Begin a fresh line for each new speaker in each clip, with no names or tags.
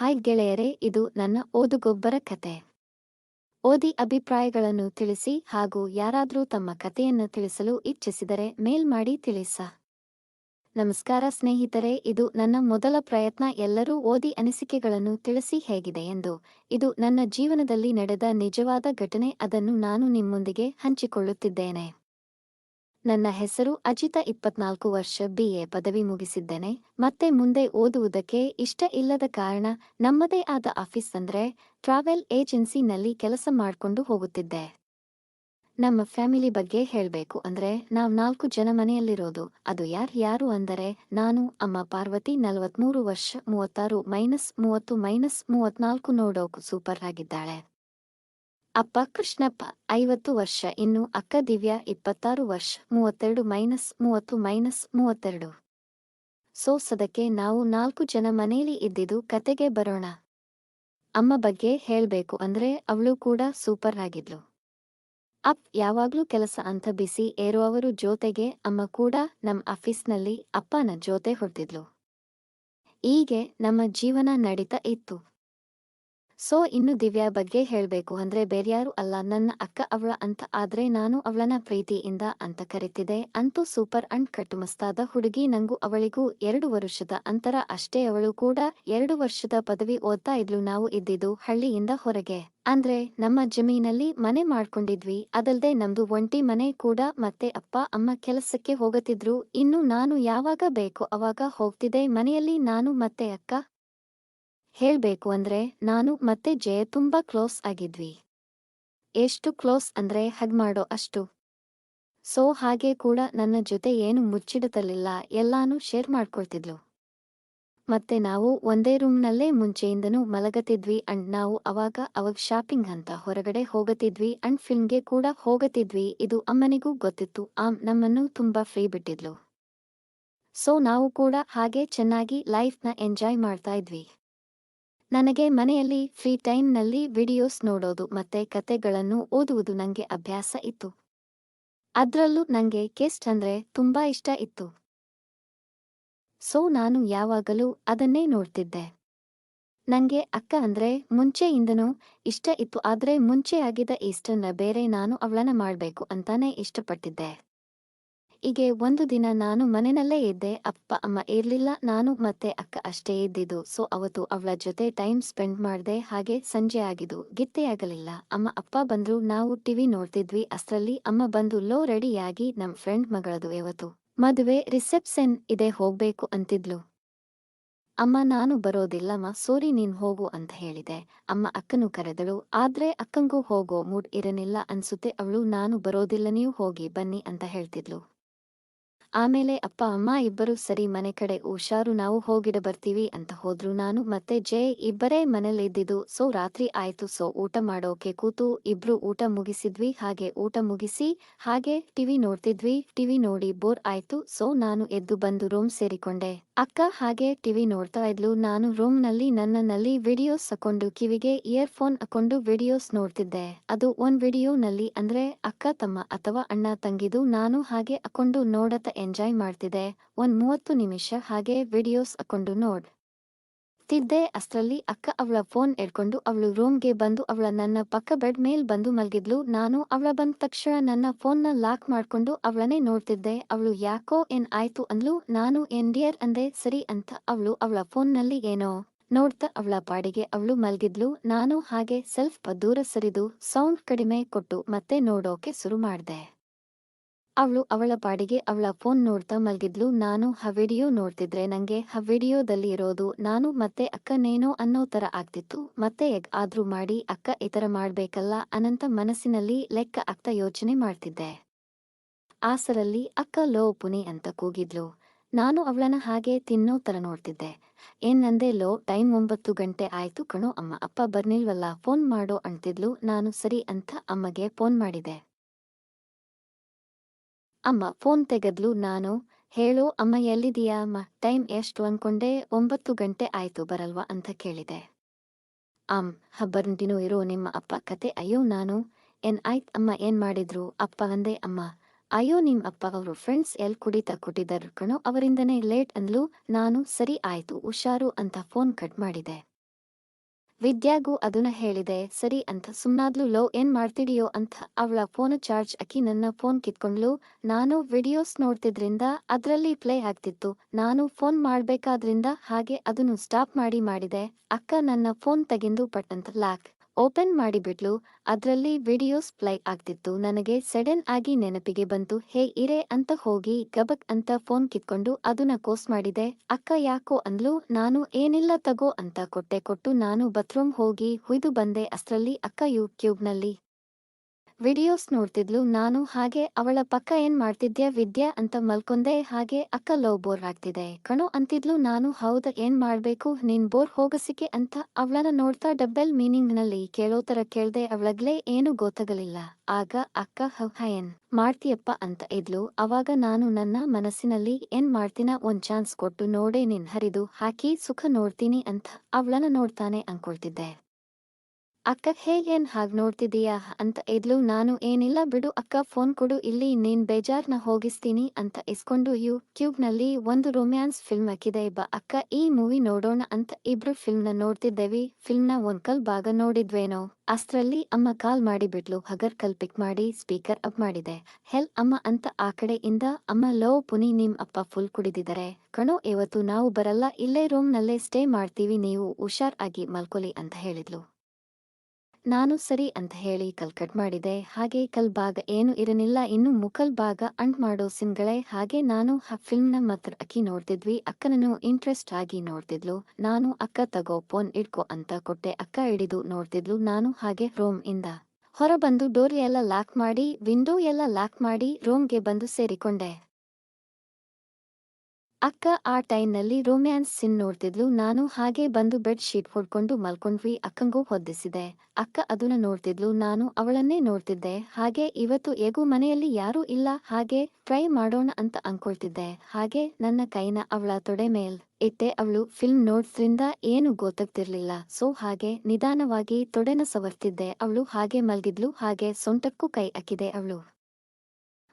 Hi ಗೆಳೆಯರೇ, ಇದು ನನ್ನ ಓದುಗೊಬ್ಬರ ಕತೆ. ಓದಿ ಅಭಿಪ್ರಾಯಗಳನ್ನು ತಿಳಿಸಿ ಹಾಗೂ ಯಾರಾದರೂ ತಮ್ಮ ಕಥೆಯನ್ನು ತಿಳಿಸಲು ಇಚ್ಛಿಸಿದರೆ ಮೇಲ್ ಮಾಡಿ ತಿಳಿಸ. ನಮಸ್ಕಾರ ಸ್ನೇಹಿತರೆ, ಇದು ನನ್ನ ಮೊದಲ ಪ್ರಯತ್ನ. ಎಲ್ಲರೂ ಓದಿ ಅನಿಸಿಕೆಗಳನ್ನು ತಿಳಿಸಿ ಹೇಗಿದೆ ಎಂದು. ಇದು ನನ್ನ ಜೀವನದಲ್ಲಿ ನಡೆದ ನಿಜವಾದ ಘಟನೆ. ಅದನ್ನು ನಾನು ನಿಮ್ಮೊಂದಿಗೆ ಹಂಚಿಕೊಳ್ಳುತ್ತಿದ್ದೇನೆ. ನನ್ನ ಹೆಸರು ಅಜಿತ ಇಪ್ಪತ್ನಾಲ್ಕು ವರ್ಷ ಬಿಎ ಪದವಿ ಮುಗಿಸಿದ್ದೇನೆ. ಮತ್ತೆ ಮುಂದೆ ಓದುವುದಕ್ಕೆ ಇಷ್ಟ ಇಲ್ಲದ ಕಾರಣ ನಮ್ಮದೇ ಆದ ಆಫೀಸ್ ಅಂದ್ರೆ ಟ್ರಾವೆಲ್ ಏಜೆನ್ಸಿನಲ್ಲಿ ಕೆಲಸ ಮಾಡ್ಕೊಂಡು ಹೋಗುತ್ತಿದ್ದೆ. ನಮ್ಮ ಫ್ಯಾಮಿಲಿ ಬಗ್ಗೆ ಹೇಳಬೇಕು ಅಂದ್ರೆ ನಾವು ನಾಲ್ಕು ಜನ ಮನೆಯಲ್ಲಿರೋದು. ಅದು ಯಾರ್ ಯಾರು ಅಂದರೆ ನಾನು, ಅಮ್ಮ ಪಾರ್ವತಿ ನಲವತ್ಮೂರು ವರ್ಷ, ಮೂವತ್ತಾರು ಮೈನಸ್ ಮೂವತ್ತು ಮೈನಸ್ ಮೂವತ್ನಾಲ್ಕು ನೋಡೋಕು ಸೂಪರ್ ಆಗಿದ್ದಾಳೆ. ಅಪ್ಪ ಕೃಷ್ಣಪ್ಪ, ಐವತ್ತು ವರ್ಷ, ಇನ್ನು ಅಕ್ಕ ದಿವ್ಯಾ, ಇಪ್ಪತ್ತಾರು ವರ್ಷ, ಮೂವತ್ತೆರಡು ಮೈನಸ್ ಮೂವತ್ತು ಮೈನಸ್ ಮೂವತ್ತೆರಡು. ಸೋ ಸದಕ್ಕೆ ನಾವು ನಾಲ್ಕು ಜನ ಮನೆಯಲ್ಲಿ ಇದ್ದಿದ್ದು ಕತೆಗೆ ಬರೋಣ. ಅಮ್ಮ ಬಗ್ಗೆ ಹೇಳ್ಬೇಕು ಅಂದ್ರೆ ಅವಳು ಕೂಡ ಸೂಪರ್ ಆಗಿದ್ಲು. ಅಪ್, ಯಾವಾಗ್ಲೂ ಕೆಲಸ ಅಂತ ಬಿಸಿ ಏರುವವರು ಜೊತೆಗೆ ಅಮ್ಮ ಕೂಡ ನಮ್ಮ ಆಫೀಸ್ನಲ್ಲಿ ಅಪ್ಪನ ಜೊತೆ ಹೊಡೆದಿದ್ಲು ಹೀಗೆ ನಮ್ಮ ಜೀವನ ನಡೀತಾ ಇತ್ತು. ಸೊ ಇನ್ನು ದಿವ್ಯಾ ಬಗ್ಗೆ ಹೇಳಬೇಕು. ಅಂದ್ರೆ, ಬೇರ್ಯಾರು ಅಲ್ಲ, ನನ್ನ ಅಕ್ಕ ಅವಳ ಅಂತ. ಆದ್ರೆ, ನಾನು ಅವಳನ್ನ ಪ್ರೀತಿಯಿಂದ ಅಂತ ಕರಿತಿದೆ ಅಂತೂ ಸೂಪರ್ ಅಂಡ್ ಕಟ್ಟುಮಸ್ತಾದ ಹುಡುಗಿ. ನಂಗೂ ಅವಳಿಗೂ ಎರಡು ವರ್ಷದ ಅಂತರ ಅಷ್ಟೇ. ಅವಳು ಕೂಡ ಎರಡು ವರ್ಷದ ಪದವಿ ಓದ್ತಾ ಇದ್ಲು. ನಾವು ಇದ್ದಿದ್ದು ಹಳ್ಳಿಯಿಂದ ಹೊರಗೆ. ಅಂದ್ರೆ, ನಮ್ಮ ಜಮೀನಲ್ಲಿ ಮನೆ ಮಾಡ್ಕೊಂಡಿದ್ವಿ. ಅದಲ್ದೆ ನಮ್ದು ಒಂಟಿ ಮನೆ ಕೂಡ ಮತ್ತೆ ಅಪ್ಪ, ಅಮ್ಮ ಕೆಲಸಕ್ಕೆ ಹೋಗತಿದ್ರು. ಇನ್ನು ನಾನು ಯಾವಾಗ ಬೇಕೋ ಅವಾಗ ಹೋಗ್ತಿದ್ದೆ. ಮನೆಯಲ್ಲಿ ನಾನು ಮತ್ತೆ ಅಕ್ಕ ಹೇಳ್ಬೇಕು ಅಂದ್ರೆ ನಾನು ಮತ್ತೆ ಜಯ ತುಂಬಾ ಕ್ಲೋಸ್ ಆಗಿದ್ವಿ. ಎಷ್ಟು ಕ್ಲೋಸ್ ಅಂದ್ರೆ ಹಗ್ ಮಾಡೋ ಅಷ್ಟು. ಸೊ ಹಾಗೆ ಕೂಡ ನನ್ನ ಜೊತೆ ಏನು ಮುಚ್ಚಿಡತಲಿಲ್ಲ, ಎಲ್ಲಾನು ಶೇರ್ ಮಾಡ್ಕೊಳ್ತಿದ್ಲು. ಮತ್ತೆ ನಾವು ಒಂದೇ ರೂಮ್ನಲ್ಲೇ ಮುಂಚೆಯಿಂದನೂ ಮಲಗತಿದ್ವಿ ಅಂಡ್ ನಾವು ಅವಾಗ ಅವಾಗ ಶಾಪಿಂಗ್ ಅಂತ ಹೊರಗಡೆ ಹೋಗತಿದ್ವಿ ಅಂಡ್ ಫಿಲ್ಮ್ಗೆ ಕೂಡ ಹೋಗತಿದ್ವಿ, ಇದು ಅಮ್ಮನಿಗೂ ಗೊತ್ತಿತ್ತು, ಆಮ್ ನಮ್ಮನ್ನು ತುಂಬಾ ಫ್ರೀ ಬಿಟ್ಟಿದ್ಲು. ಸೊ ನಾವು ಕೂಡ ಹಾಗೆ ಚೆನ್ನಾಗಿ ಲೈಫ್ನ ಎಂಜಾಯ್ ಮಾಡ್ತಾ ಇದ್ವಿ. ನನಗೆ ಮನೆಯಲ್ಲಿ ಫ್ರೀ ಟೈಮ್ನಲ್ಲಿ ವಿಡಿಯೋಸ್ ನೋಡೋದು ಮತ್ತೆ ಕತೆಗಳನ್ನು ಓದುವುದು ನನಗೆ ಅಭ್ಯಾಸ ಇತ್ತು. ಅದ್ರಲ್ಲೂ ನನಗೆ ಕೆಸ್ಟ್ ಅಂದ್ರೆ ತುಂಬಾ ಇಷ್ಟ ಇತ್ತು. ಸೊ ನಾನು ಯಾವಾಗಲೂ ಅದನ್ನೇ ನೋಡ್ತಿದ್ದೆ. ನನಗೆ ಅಕ್ಕ ಅಂದ್ರೆ ಮುಂಚೆಯಿಂದನೂ ಇಷ್ಟ ಇತ್ತು, ಆದರೆ ಮುಂಚೆ ಆಗಿದ್ದ ಈಸ್ಟರ್ನ ಬೇರೆ ನಾನು ಅವಳನ್ನ ಮಾಡಬೇಕು ಅಂತಾನೆ ಇಷ್ಟಪಟ್ಟಿದ್ದೆ. ಹೀಗೆ ಒಂದು ದಿನ ನಾನು ಮನೆಯಲ್ಲೇ ಇದ್ದೆ. ಅಪ್ಪ, ಅಮ್ಮ ಇರಲಿಲ್ಲ. ನಾನು ಮತ್ತೆ ಅಕ್ಕ ಅಷ್ಟೇ ಇದ್ದಿದ್ದು. ಸೊ ಅವತ್ತು ಅವಳ ಜೊತೆ ಟೈಮ್ ಸ್ಪೆಂಡ್ ಮಾಡ್ದೆ. ಹಾಗೆ ಸಂಜೆ ಆಗಿದ್ದು. ಗಿತ್ತೆಯಾಗಲಿಲ್ಲ ಅಮ್ಮ, ಅಪ್ಪ ಬಂದ್ರು. ನಾವು ಟಿವಿ ನೋಡ್ತಿದ್ವಿ. ಅಷ್ಟ್ರಲ್ಲಿ ಅಮ್ಮ ಬಂದು ಲೋ ರೆಡಿಯಾಗಿ ನಮ್ ಫ್ರೆಂಡ್ ಮಗಳದು ಇವತ್ತು. ಮದುವೆ ರಿಸೆಪ್ಷನ್ ಇದೆ, ಹೋಗ್ಬೇಕು ಅಂತಿದ್ಲು. ಅಮ್ಮ, ನಾನು ಬರೋದಿಲ್ಲಮ್ಮ ಸೋರಿ ನೀನ್ ಹೋಗು ಅಂತ ಹೇಳಿದೆ. ಅಮ್ಮ ಅಕ್ಕನು ಕರೆದಳು. ಆದ್ರೆ ಅಕ್ಕಂಗೂ ಹೋಗೋ ಮೂಡ್ ಇರನಿಲ್ಲ ಅನ್ಸುತ್ತೆ. ಅವಳು, ನಾನು ಬರೋದಿಲ್ಲ, ನೀವು ಹೋಗಿ ಬನ್ನಿ ಅಂತ ಹೇಳ್ತಿದ್ಲು. ಆಮೇಲೆ, ಅಪ್ಪ, ಅಮ್ಮ, ಇಬ್ಬರು ಸರಿ ಮನೆ ಕಡೆ ಹುಷಾರು ನಾವು ಹೋಗಿಡ ಬರ್ತೀವಿ ಅಂತ ಹೋದ್ರು ನಾನು. ಮತ್ತೆ, ಜೇ, ಇಬ್ಬರೇ ಮನೇಲಿದ್ದಿದ್ದು ಸೊ ರಾತ್ರಿ ಆಯ್ತು, ಸೊ ಊಟ ಮಾಡೋಕೆ ಕೂತು, ಇಬ್ರು ಊಟ ಮುಗಿಸಿದ್ವಿ, ಹಾಗೆ ಊಟ ಮುಗಿಸಿ, ಹಾಗೆ ಟಿವಿ ನೋಡ್ತಿದ್ವಿ, ಟಿವಿ ನೋಡಿ ಬೋರ್ ಆಯ್ತು, ಸೊ ನಾನು ಎದ್ದು ಬಂದು ರೂಮ್ ಸೇರಿಕೊಂಡೆ. ಅಕ್ಕ ಹಾಗೆ ಟಿವಿ ನೋಡ್ತಾ ಇದ್ಲು, ನಾನು ರೂಮ್ನಲ್ಲಿ ನನ್ನಲ್ಲಿ ವಿಡಿಯೋಸ್ ಹಾಕೊಂಡು ಕಿವಿಗೆ ಇಯರ್ ಫೋನ್ ಹಾಕೊಂಡು ವಿಡಿಯೋಸ್ ನೋಡ್ತಿದ್ದೆ. ಅದು ಒಂದ್ ವಿಡಿಯೋ ನಲ್ಲಿ ಅಂದ್ರೆ, ಅಕ್ಕ ತಮ್ಮ ಅಥವಾ ಅಣ್ಣ ತಂಗಿದು ನಾನು ಹಾಗೆ ಹಾಕೊಂಡು ನೋಡತ ಎಂಜಾಯ್ ಮಾಡ್ತಿದ್ದೆ ಒಂದ್ ಮೂವತ್ತು ನಿಮಿಷ ಹಾಗೆ ವಿಡಿಯೋಸ್ ಹಾಕೊಂಡು ನೋಡ್. ತಿದ್ದೆ ಅಷ್ಟರಲ್ಲಿ ಅಕ್ಕ ಅವಳ ಫೋನ್ ಎಡ್ಕೊಂಡು ಅವಳು ರೂಮ್ಗೆ ಬಂದು ಅವಳ ನನ್ನ ಪಕ್ಕ ಬೆಡ್ ಮೇಲ್ ಬಂದು ಮಲಗಿದ್ಲು. ನಾನು ಅವಳ ಬಂದ ತಕ್ಷಣ ನನ್ನ ಫೋನ್ನ ಲಾಕ್ ಮಾಡ್ಕೊಂಡು ಅವಳನ್ನೇ ನೋಡ್ತಿದ್ದೆ. ಅವಳು ಯಾಕೋ ಏನ್ ಆಯ್ತು ಅಂದ್ಲು. ನಾನು ಏನ್ ಡಿಯರ್ ಅಂದೆ ಸರಿ ಅಂತ ಅವಳು ಅವಳ ಫೋನ್ನಲ್ಲಿ ಏನೋ ನೋಡ್ತಾ ಅವಳ ಪಾಡಿಗೆ ಅವಳು ಮಲಗಿದ್ಲು. ನಾನು ಹಾಗೆ ಸ್ವಲ್ಪ ದೂರ ಸರಿದು ಸೌಂಡ್ ಕಡಿಮೆ ಕೊಟ್ಟು ಮತ್ತೆ ನೋಡೋಕೆ ಶುರು ಮಾಡ್ದೆ. ಅವಳು ಅವಳ ಪಾಡಿಗೆ ಅವಳ ಫೋನ್ ನೋಡ್ತಾ ಮಲ್ಗಿದ್ಲು. ನಾನು ಹ ವಿಡಿಯೋ ನೋಡ್ತಿದ್ರೆ ನಂಗೆ ಹ ವಿಡಿಯೋದಲ್ಲಿ ಇರೋದು ನಾನು ಮತ್ತೆ ಅಕ್ಕನೇನೋ ಅನ್ನೋ ತರ ಆಗ್ತಿತ್ತು. ಮತ್ತೆ ಎಗ್ ಆದ್ರೂ ಮಾಡಿ ಅಕ್ಕ ಇತರ ಮಾಡ್ಬೇಕಲ್ಲ ಅನಂತ ಮನಸ್ಸಿನಲ್ಲಿ ಲೆಕ್ಕ ಆಗ್ತಾ ಯೋಚನೆ ಮಾಡ್ತಿದ್ದೆ. ಆಸರಲ್ಲಿ ಅಕ್ಕ, ಲೋ ಪುನಿ ಅಂತ ಕೂಗಿದ್ಲು. ನಾನು ಅವಳನ್ನ ಹಾಗೆ ತಿನ್ನೋ ತರ ನೋಡ್ತಿದ್ದೆ. ಏನ್ ನಂದೆ ಲೋ, ಟೈಮ್ ಒಂಬತ್ತು ಗಂಟೆ ಆಯ್ತು ಕಣೋ ಅಮ್ಮ. ಅಪ್ಪ ಬರ್ನಿಲ್ವಲ್ಲ, ಫೋನ್ ಮಾಡೋ ಅಂತಿದ್ಲು. ನಾನು ಸರಿ ಅಂತ ಅಮ್ಮಗೆ ಫೋನ್ ಮಾಡಿದೆ. ಅಮ್ಮ, ಫೋನ್ ತೆಗೆದ್ಲು. ನಾನು ಹೇಳು, ಅಮ್ಮ ಎಲ್ಲಿದೀಯಾ ಅಮ್ಮ? ಟೈಮ್ ಎಷ್ಟು? ಅನ್ಕೊಂಡೆ. ಒಂಬತ್ತು ಗಂಟೆ ಆಯ್ತು, ಬರಲ್ವಾ? ಅಂತ ಕೇಳಿದೆ. ಅಮ್ ಹಬ್ಬರಂದಿನ ಇರೋ, ನಿಮ್ಮ ಅಪ್ಪ ಕತೆ. ಅಯ್ಯೋ, ನಾನು ಏನ್ ಆಯ್ತ್? ಅಮ್ಮ, ಏನ್ ಮಾಡಿದ್ರು? ಅಪ್ಪ ಅಂದೆ, ಅಮ್ಮ, ಅಯ್ಯೋ, ನಿಮ್ ಅಪ್ಪ ಅವರು ಫ್ರೆಂಡ್ಸ್ ಎಲ್ ಕುಡಿತ ಕೊಟ್ಟಿದ್ದಾರೆ ಕಣೋ, ಅವರಿಂದನೇ ಲೇಟ್ ಅಂದ್ಲು. ನಾನು ಸರಿ ಆಯ್ತು, ಹುಷಾರು ಅಂತ ಫೋನ್ ಕಟ್ ಮಾಡಿದೆ. ವಿದ್ಯಾಗೂ ಅದನ್ನ ಹೇಳಿದೆ, ಸರಿ ಅಂತ, ಸುಮ್ನಾದ್ಲು ಲೋ, ಏನ್ ಮಾಡ್ತಿಡಿಯೋ ಅಂತ. ಅವಳ ಫೋನ್ ಚಾರ್ಜ್ ಅಕ್ಕಿ ನನ್ನ ಫೋನ್ ಕಿತ್ಕೊಂಡ್ಲು. ನಾನು ವಿಡಿಯೋಸ್ ನೋಡ್ತಿದ್ರಿಂದ ಅದ್ರಲ್ಲಿ ಪ್ಲೇ ಆಗ್ತಿತ್ತು. ನಾನು ಫೋನ್ ಮಾಡ್ಬೇಕಾದ್ರಿಂದ ಹಾಗೆ ಅದನ್ನು ಸ್ಟಾಪ್ ಮಾಡಿ ಮಾಡಿದೆ. ಅಕ್ಕ ನನ್ನ ಫೋನ್ ತೆಗೆದು ಪಟ್ಟಂತ, ಲಾಕ್. ಓಪನ್ ಮಾಡಿಬಿಟ್ಲು ಅದರಲ್ಲಿ ವಿಡಿಯೋಸ್ ಪ್ಲೈ ಆಗ್ತಿತ್ತು. ನನಗೆ ಸಡನ್ ಆಗಿ ನೆನಪಿಗೆ ಬಂತು, ಹೇ, ಇರೆ ಅಂತ ಹೋಗಿ ಗಬಕ್ ಅಂತ ಫೋನ್ ಕಿತ್ಕೊಂಡು ಅದನ್ನ ಕೋಸ್ ಮಾಡಿದೆ. ಅಕ್ಕ ಯಾಕೋ ಅಂದ್ಲು, ನಾನು ಏನಿಲ್ಲ ತಗೋ ಅಂತ ಕೊಟ್ಟೆ ಕೊಟ್ಟು ನಾನು ಬಾತ್ರೂಮ್ ಹೋಗಿ ಹುಯ್ದು ಬಂದೆ ಅಷ್ಟರಲ್ಲಿ ಅಕ್ಕ ಯೂಟ್ಯೂಬ್ನಲ್ಲಿ ವಿಡಿಯೋಸ್ ನೋಡ್ತಿದ್ಲು ನಾನು, ಹಾಗೆ ಅವಳ ಪಕ್ಕ ಏನ್ ಮಾಡ್ತಿದ್ಯಾ ವಿದ್ಯಾ ಅಂತ ಮಲ್ಕೊಂಡೆ, ಹಾಗೆ ಅಕ್ಕ ಲವ್ ಬೋರ್ ಆಗ್ತಿದೆ. ಕಣೋ ಅಂತಿದ್ಲು ನಾನು, ಹೌದ ಏನ್ ಮಾಡ್ಬೇಕು, ನೀನ್ ಬೋರ್ ಹೋಗಸಿಕೆ ಅಂತ ಅವಳನ್ನ ನೋಡ್ತಾ ಡಬ್ಬೆಲ್ ಮೀನಿಂಗ್ನಲ್ಲಿ ಕೇಳೋ ತರ ಕೇಳ್ದೆ ಅವಳಗ್ಲೇ ಏನು ಗೊತ್ತಾಗಲಿಲ್ಲ. ಆಗ ಅಕ್ಕ ಏನ್ ಮಾಡ್ತಿಯಪ್ಪ ಅಂತ ಇದ್ಲು. ಅವಾಗ ನಾನು ನನ್ನ ಮನಸ್ಸಿನಲ್ಲಿ ಏನ್ ಮಾಡ್ತೀನ ಒಂದ್ ಚಾನ್ಸ್ ಕೊಟ್ಟು ನೋಡೇ ನಿನ್ ಹರಿದು ಹಾಕಿ ಸುಖ ನೋಡ್ತೀನಿ ಅಂತ ಅವಳನ್ನ ನೋಡ್ತಾನೆ ಅನ್ಕೊಳ್ತಿದ್ದೆ. ಅಕ್ಕ ಹೇಗೇನ್ ಹಾಗ್ ನೋಡ್ತಿದೀಯಾ? ಅಂತ ಇದ್ಲು. ನಾನು ಏನಿಲ್ಲ, ಬಿಡು ಅಕ್ಕ, ಫೋನ್ ಕೊಡು, ಇಲ್ಲಿ ನೀನ್ ಬೇಜಾರ್ನ ಹೋಗಿಸ್ತೀನಿ ಅಂತ ಇಸ್ಕೊಂಡು ಯು ಕ್ಯೂಬ್ನಲ್ಲಿ ಒಂದು ರೊಮ್ಯಾನ್ಸ್ ಫಿಲ್ಮ್ ಹಾಕಿದೆ. ಇಬ್ಬ ಅಕ್ಕ, ಈ ಮೂವಿ ನೋಡೋಣ ಅಂತ ಇಬ್ರು ಫಿಲ್ಮ್ನ ನೋಡ್ತಿದ್ದೇವಿ. ಫಿಲ್ಮ್ನ ಒಂದ್ ಕಲ್ ಭಾಗ ನೋಡಿದ್ವೇನೋ? ಅಷ್ಟ್ರಲ್ಲಿ ಅಮ್ಮ ಕಾಲ್ ಮಾಡಿಬಿಟ್ಲು. ಹಗರ್ ಕಲ್ ಪಿಕ್ ಮಾಡಿ ಸ್ಪೀಕರ್ ಅಪ್ ಮಾಡಿದೆ. ಹೆಲ್ ಅಮ್ಮ ಅಂತ ಆ ಕಡೆಯಿಂದ, ಅಮ್ಮ ಲೋ ಪುನಿ ನಿಮ್ ಅಪ್ಪ ಫುಲ್ ಕುಡಿದಿದ್ದಾರೆ. ಕಣೋ, ಇವತ್ತು ನಾವು ಬರಲ್ಲ, ಇಲ್ಲೇ ರೂಮ್ನಲ್ಲೇ ಸ್ಟೇ ಮಾಡ್ತೀವಿ, ನೀವು ಹುಷಾರ್ ಆಗಿ ಮಲ್ಕೊಲಿ ಅಂತ ಹೇಳಿದ್ಲು. ನಾನು ಸರಿ ಅಂತ ಹೇಳಿ ಕಲ್ ಕಟ್ ಮಾಡಿದೆ. ಹಾಗೆ ಕಲ್ ಭಾಗ ಏನು ಇರಲಿಲ್ಲ. ಇನ್ನು ಮುಕಲ್ ಭಾಗ ಅಂಟ್ ಮಾಡೋ ಸಿನ್ಗಳೇ. ಹಾಗೆ ನಾನು ಆ ಫಿಲ್ಮ್ನ ಮಾತ್ರ ಅಕ್ಕಿ ನೋಡ್ತಿದ್ವಿ. ಅಕ್ಕನನ್ನು ಇಂಟ್ರೆಸ್ಟ್ ಆಗಿ ನೋಡ್ತಿದ್ಲು. ನಾನು ಅಕ್ಕ ತಗೋ ಫೋನ್ ಇಡ್ಕೋ ಅಂತ ಕೊಟ್ಟೆ. ಅಕ್ಕ ಹಿಡಿದು ನೋಡ್ತಿದ್ಲು. ನಾನು ಹಾಗೆ ರೋಮ್ ಇಂದ ಹೊರಬಂದು ಡೋರ್ ಎಲ್ಲ ಲಾಕ್ ಮಾಡಿ, ವಿಂಡೋ ಎಲ್ಲ ಲಾಕ್ ಮಾಡಿ ರೂಮ್ಗೆ ಬಂದು ಸೇರಿಕೊಂಡೆ. ಅಕ್ಕ ಆ ಟೈಮ್ನಲ್ಲಿ ರೊಮ್ಯಾನ್ಸ್ ಸಿನ್ ನೋಡ್ತಿದ್ಲು. ನಾನು ಹಾಗೆ ಬಂದು ಬೆಡ್ ಶೀಟ್ ಹೊಡ್ಕೊಂಡು ಮಲ್ಕೊಂಡ್ವಿ. ಅಕ್ಕಂಗೂ ಹೊದ್ದಿಸಿದೆ. ಅಕ್ಕ ಅದನ್ನ ನೋಡ್ತಿದ್ಲು. ನಾನು ಅವಳನ್ನೇ ನೋಡ್ತಿದ್ದೆ. ಹಾಗೆ ಇವತ್ತು ಹೇಗೂ ಮನೆಯಲ್ಲಿ ಯಾರೂ ಇಲ್ಲ. ಹಾಗೆ ಟ್ರೈ ಮಾಡೋಣ ಅಂತ ಅನ್ಕೊಳ್ತಿದ್ದೆ. ಹಾಗೆ ನನ್ನ ಕೈನ ಅವಳ ತೊಡೆ ಮೇಲ್ ಇಟ್ಟೆ. ಅವಳು ಫಿಲ್ಮ್ ನೋಡ್ಸ್ರಿಂದ ಏನು ಗೊತ್ತಾಗ್ತಿರ್ಲಿಲ್ಲ. ಸೊ ಹಾಗೆ ನಿಧಾನವಾಗಿ ತೊಡೆನ ಸವರ್ತಿದ್ದೆ. ಅವಳು ಹಾಗೆ ಮಲ್ಗಿದ್ಲು. ಹಾಗೆ ಸೊಂಟಕ್ಕೂ ಕೈ ಹಾಕಿದೆ ಅವಳು.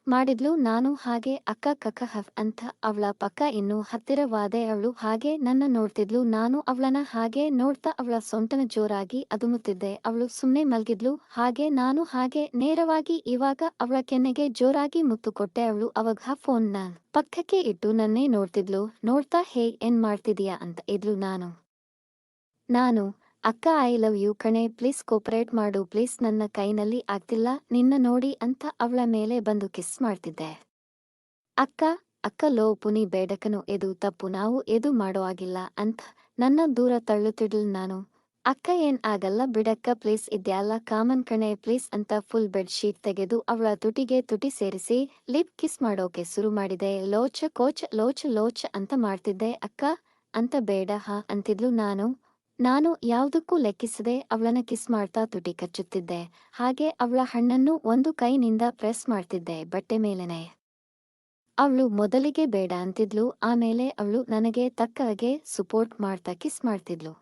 ಮಾಡಿದ್ಲು, ನಾನು ಹಾಗೆ ಅಕ್ಕ ಕಕ್ಕ ಹಫ್ ಅಂತ ಅವಳ ಪಕ್ಕ ಇನ್ನು ಹತ್ತಿರವಾದೆ ಅವಳು ಹಾಗೆ ನನ್ನ ನೋಡ್ತಿದ್ಲು. ನಾನು ಅವಳನ ಹಾಗೆ ನೋಡ್ತಾ ಅವಳ ಸೊಂಟನ ಜೋರಾಗಿ ಅದುಮುತ್ತಿದ್ದೆ. ಅವಳು ಸುಮ್ಮನೆ ಮಲ್ಗಿದ್ಲು. ಹಾಗೆ ನಾನು ಹಾಗೆ ನೇರವಾಗಿ ಇವಾಗ ಅವಳ ಕೆನ್ನೆಗೆ ಜೋರಾಗಿ ಮುತ್ತು ಕೊಟ್ಟೆ ಅವಳು ಅವಾಗ ಫೋನ್ನ ಪಕ್ಕಕ್ಕೆ ಇಟ್ಟು ನನ್ನೇ ನೋಡ್ತಿದ್ಲು. ನೋಡ್ತಾ, ಹೇ, ಏನ್ ಮಾಡ್ತಿದೀಯಾ? ಅಂತ ಇದ್ಲು ನಾನು. ನಾನು ಅಕ್ಕ ಐ ಲವ್ ಯು ಕಣೆ ಪ್ಲೀಸ್ ಕೋಪರೇಟ್ ಮಾಡು ಪ್ಲೀಸ್ ನನ್ನ ಕೈನಲ್ಲಿ ಆಗ್ತಿಲ್ಲ, ನಿನ್ನ ನೋಡಿ ಅಂತ ಅವಳ ಮೇಲೆ ಬಂದು ಕಿಸ್ ಮಾಡ್ತಿದ್ದೆ. ಅಕ್ಕ ಅಕ್ಕ, ಲೋ, ಪುನಿ, ಬೇಡಕನು, ಎದು, ತಪ್ಪು, ನಾವು ಎದು ಮಾಡೋ ಆಗಿಲ್ಲ ಅಂತ ನನ್ನ ದೂರ ತಳ್ಳುತ್ತಿಡ್ಲ್ ನಾನು. ಅಕ್ಕ, ಏನ್ ಆಗಲ್ಲ, ಬಿಡಕ್ಕ ಪ್ಲೀಸ್ ಇದ್ಯಾಲ್ಲ ಕಾಮನ್ ಕಣೆ ಪ್ಲೀಸ್ ಅಂತ ಫುಲ್ ಬೆಡ್ ಶೀಟ್ ತೆಗೆದು ಅವಳ ತುಟಿಗೆ ತುಟಿ ಸೇರಿಸಿ ಲಿಪ್ ಕಿಸ್ ಮಾಡೋಕೆ ಶುರು ಮಾಡಿದೆ, ಲೋಚ, ಕೋಚ್, ಲೋಚ ಲೋಚ ಅಂತ ಮಾಡ್ತಿದ್ದೆ, ಅಕ್ಕ, ಅಂತ ಬೇಡ, ಹಾ, ಅಂತಿದ್ಲು ನಾನು. ನಾನು ಯಾವುದಕ್ಕೂ ಲೆಕ್ಕಿಸದೆ ಅವಳನ್ನ ಕಿಸ್ ಮಾಡ್ತಾ ತುಟಿ ಕಚ್ಚುತ್ತಿದ್ದೆ. ಹಾಗೆ ಅವಳ ಹಣ್ಣನ್ನು ಒಂದು ಕೈನಿಂದ ಪ್ರೆಸ್ ಮಾಡ್ತಿದ್ದೆ ಬಟ್ಟೆ ಮೇಲೆನೆ. ಅವಳು ಮೊದಲಿಗೆ ಬೇಡ ಅಂತಿದ್ಲು, ಆಮೇಲೆ ಅವಳು ನನಗೆ ತಕ್ಕ ಹಾಗೆ ಸಪೋರ್ಟ್ ಮಾಡ್ತಾ ಕಿಸ್ ಮಾಡ್ತಿದ್ಲು.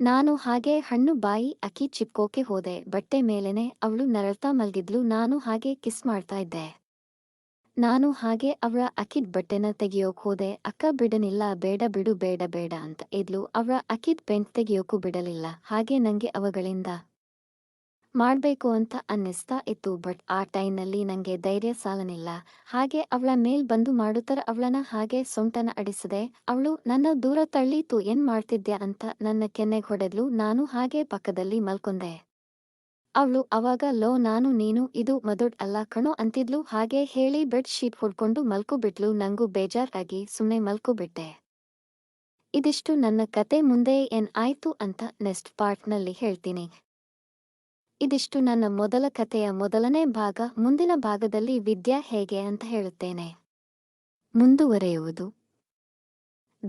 ನಾನು ಹಾಗೆ ಹಣ್ಣು ಬಾಯಿ ಅಕ್ಕಿ ಚಿಪ್ಕೋಕೆ ಹೋದೆ, ಬಟ್ಟೆ ಮೇಲೆನೆ ಅವಳು ನರಳ್ತಾ ಮಲ್ಗಿದ್ಲು, ನಾನು ಹಾಗೆ ಕಿಸ್ ಮಾಡ್ತಾ ಇದ್ದೆ. ನಾನು ಹಾಗೆ ಅವಳ ಅಕ್ಕಿದ ಬಟ್ಟೆನ ತೆಗಿಯೋಕ್ ಹೋದೆ. ಅಕ್ಕ ಬಿಡನಿಲ್ಲ ಬೇಡ ಬಿಡು, ಬೇಡ ಬೇಡ ಅಂತ ಇದ್ಲು. ಅವಳ ಅಕ್ಕಿದ ಪೆಂಟ್ ತೆಗಿಯೋಕು ಬಿಡಲಿಲ್ಲ. ಹಾಗೆ ನಂಗೆ ಅವಗಳಿಂದ ಮಾಡ್ಬೇಕು ಅಂತ ಅನ್ನಿಸ್ತಾ ಇತ್ತು. ಬಟ್ ಆ ಟೈಮ್ನಲ್ಲಿ ನಂಗೆ ಧೈರ್ಯ ಸಾಲನಿಲ್ಲ. ಹಾಗೆ ಅವಳ ಮೇಲ್ ಬಂದು ಮಾಡುತ್ತರ ಅವಳನ್ನ ಹಾಗೆ ಸೊಂಟನ ಅಡಿಸದೆ. ಅವಳು, ನನ್ನ ದೂರ ತಳ್ಳೀತು, ಏನ್ ಮಾಡ್ತಿದ್ಯಾ? ಅಂತ ನನ್ನ ಕೆನ್ನೆಗೆ ಹೊಡೆದ್ಲು. ನಾನು ಹಾಗೆ ಪಕ್ಕದಲ್ಲಿ ಮಲ್ಕೊಂಡೆ. ಅವಳು ಅವಾಗ, ಲೋ ನಾನು ನೀನು, ಇದು ಮದುಡ್ ಅಲ್ಲ ಕಣೋ ಅಂತಿದ್ಲು, ಹಾಗೆ ಹೇಳಿ ಬೆಡ್ ಶೀಟ್ ಹೊಡ್ಕೊಂಡು ಮಲ್ಕೊಬಿಟ್ಲು, ನಂಗೂ ಬೇಜಾರಾಗಿ ಸುಮ್ನೆ ಮಲ್ಕೊಬಿಟ್ಟೆ. ಇದಿಷ್ಟು ನನ್ನ ಕತೆ, ಮುಂದೆ ಏನ್ ಆಯ್ತು ಅಂತ ನೆಕ್ಸ್ಟ್ ಪಾರ್ಟ್ನಲ್ಲಿ ಹೇಳ್ತೀನಿ. ಇದಿಷ್ಟು ನನ್ನ ಮೊದಲ ಕಥೆಯ ಮೊದಲನೇ ಭಾಗ, ಮುಂದಿನ ಭಾಗದಲ್ಲಿ ವಿದ್ಯಾ ಹೇಗೆ ಅಂತ ಹೇಳುತ್ತೇನೆ. ಮುಂದುವರೆಯುವುದು.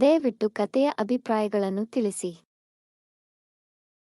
ದಯವಿಟ್ಟು ಕಥೆಯ ಅಭಿಪ್ರಾಯಗಳನ್ನು ತಿಳಿಸಿ.